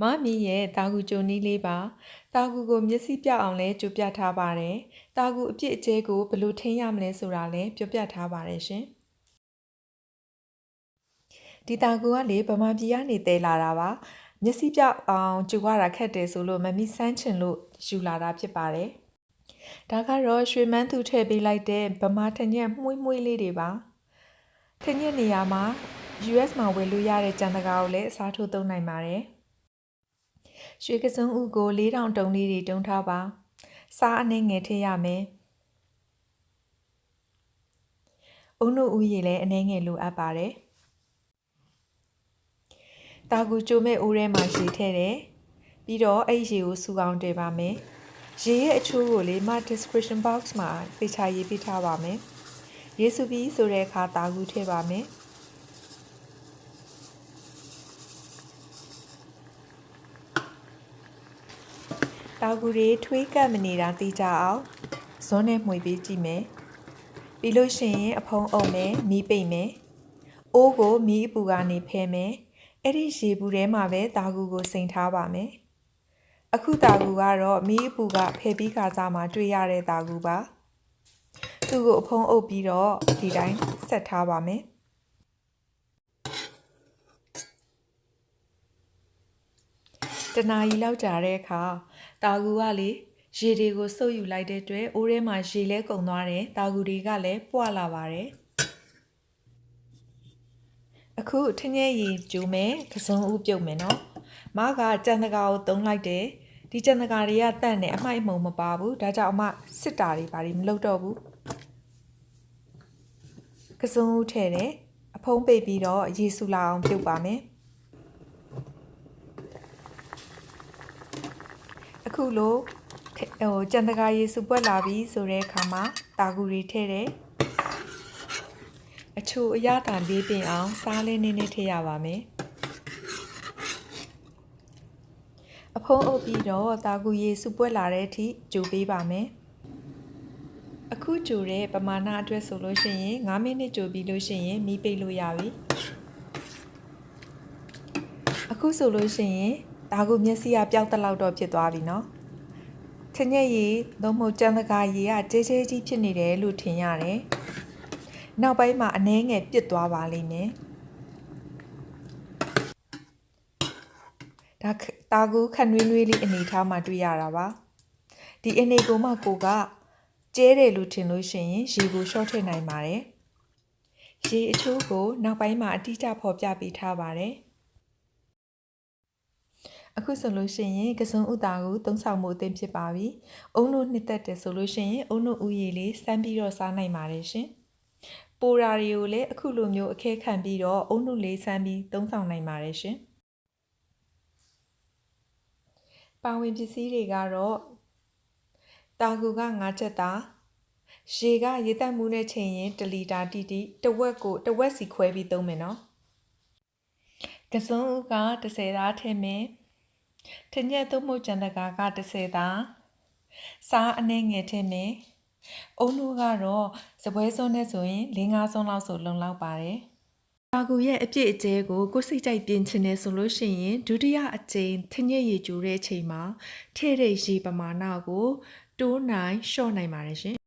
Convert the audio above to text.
မမီရဲ့တာကူကြိုနီးလေးပါတာကူကိုမျက်စိပြအောင်လဲကြိုပြထားပါတယ်တာကူအပြစ်အကျဲကိုဘယ်လိုထိန်းရမလဲဆိုတာလဲပြောပြထားပါတယ်ရှင်ဒီတာကူကလေဗမာပြည်ကနေတဲလာတာပါမျက်စိပြအောင်ကြိုရတာခက်တယ်ဆိုလို့မမီစမ်းချင်လို့ယူလာတာဖြစ်ပါတယ်ဒါကတော့ရွှေမန်းသူထည့်ပေးလိုက်တဲ့ဗမာထညက်မှုန့်မှုန့်လေးတွေပါထညက်နေရာမှာ US မှာဝယ်လို့ရတဲ့ကြံတကာကိုလည်းအစားထိုးသုံးနိုင်ပါတယ်။ ရွှေကစုံဥကို4000တုံးလေးတွေတုံးထားပါ။စားအနှဲငယ်ထည့်ရမယ်။အုံနုဥရည်လည်းအနှဲငယ်လိုအပ်ပါတယ်။တာကူကြိုမဲ့အိုးထဲမှာရေထည့်တယ်။ပြီးတော့အဲ့ရေကိုစူအောင်တည်ပါမယ်။ရေရဲ့အချိုးကိုလေမ description box မှာသိချာရေးပေးထားပါမယ်။ရေစုပြီးဆိုတဲ့အခါတာကူထည့်ပါမယ်။ တောက်ကူတွေထွေးကပ်မနေတာသိကြအောင်ဇွန်းနဲ့မှွေပေးကြည့်မယ်ပြီးလို့ရှိရင်အဖုံးအုံမယ်မီးပိတ်မယ်အိုးကိုမီးအပူကနေဖဲမယ်အဲ့ဒီရေဘူးထဲမှာပဲတာကူကိုစိန်ထားပါမယ်အခုတာကူကတော့မီးအပူကဖဲပြီးခါစားမှာတွေ့ရတဲ့တာကူပါသူ့ကိုအဖုံးအုပ်ပြီးတော့ဒီတိုင်းဆက်ထားပါမယ် တနာရီလောက်ကြာတဲ့အခါတာကူကလေရေတွေကိုစုပ်ယူလိုက်တဲ့အတွက်အိုးထဲမှာရေလဲကုန်သွားတယ်တာကူတွေကလည်းပွာလာပါတယ်အခုထင်းရဲ့ရေကျိုးမယ်ကစုံဦးပြုတ်မယ်နော်မကကြံတကာကိုတုံးလိုက်တယ်ဒီကြံတကာတွေကတန့်နေအမိုက်အမုံမပါဘူးဒါကြောင့်အမစစ်တာတွေဘာတွေမလုပ်တော့ဘူးကစုံဦးထဲတယ်အဖုံးပိတ်ပြီးတော့ရေဆူလာအောင်ပြုတ်ပါမယ် ခုလိုဟိုကြံတကာရေစုပွက်လာပြီဆိုတဲ့အခါမှာတာကူတွေထည့်တယ်အချိုအရသာလေးပင်အောင်စားလေးနည်းနည်းထည့်ရပါမယ်အဖုံးအုပ်ပြီးတော့တာကူရေစုပွက်လာတဲ့အထိကြိုပေးပါမယ်အခုကြိုတဲ့ပမာဏအတွက်ဆိုလို့ရှိရင်9မိနစ်ကြိုပြီးလို့ရှိရင်မီးပိတ်လို့ရပြီအခုဆိုလို့ရှိရင် ဒါကိုမျက်စိကပျောက်တလောက်တော့ဖြစ်သွားပြီနော်။ထညက်ရည်သို့မဟုတ်ကြံတကာရည်ကတဲတဲကြီးဖြစ်နေတယ်လို့ထင်ရတယ်။နောက်ပိုင်းမှာအနှဲငယ်ပြစ်သွားပါလိမ့်မယ်။ဒါတာကူခနွေးနွေးလေးအနေထားမှာတွေ့ရတာပါ။ဒီအနေကိုမှကိုကကျဲတယ်လို့ထင်လို့ရှိရင်ရေကိုရှော့ထည့်နိုင်ပါတယ်။ရေအချိုးကိုနောက်ပိုင်းမှာအတိအကျဖော်ပြပေးထားပါတယ်။ အခုဆိုလို့ရှိရင်ကစုံဥတာကိုသုံးဆောင်မှုအသင့်ဖြစ်ပါပြီ။အုံတို့နှစ်သက်တယ်ဆိုလို့ရှိရင်အုံတို့ဥရည်လေးစမ်းပြီးတော့စားနိုင်ပါတယ်ရှင်။ပိုရာတွေကိုလည်းအခုလိုမျိုးအခဲခံပြီးတော့အုံတို့လေးစမ်းပြီးသုံးဆောင်နိုင်ပါတယ်ရှင်။ပါဝင်ပစ္စည်းတွေကတော့တာကူက9ချက်သားရေကရေတက်မှုနဲ့ချိန်ရင်1လီတာတိတိတဝက်ကိုတဝက်စီခွဲပြီးသုံးမယ်နော်။ကစုံဥက30သားထည့်မယ်။ ထညက်သို့မဟုတ်ကြံတကာက30သာစားအနှဲငယ်ထင်းမယ်အုံးတို့ကတော့စပွဲစုံနဲ့ဆိုရင်၄၅စုံလောက်ဆိုလုံလောက်ပါတယ်အာကူရဲ့အပြည့်အကျဲကိုကိုယ်စိတ်ကြိုက်ပြင်ချင်တယ်ဆိုလို့ရှိရင်ဒုတိယအကြိမ်ထညက်ရည်ကျူတဲ့အချိန်မှာထည့်တဲ့ရေပမာဏကိုတိုးနိုင်လျှော့နိုင်ပါတယ်ရှင်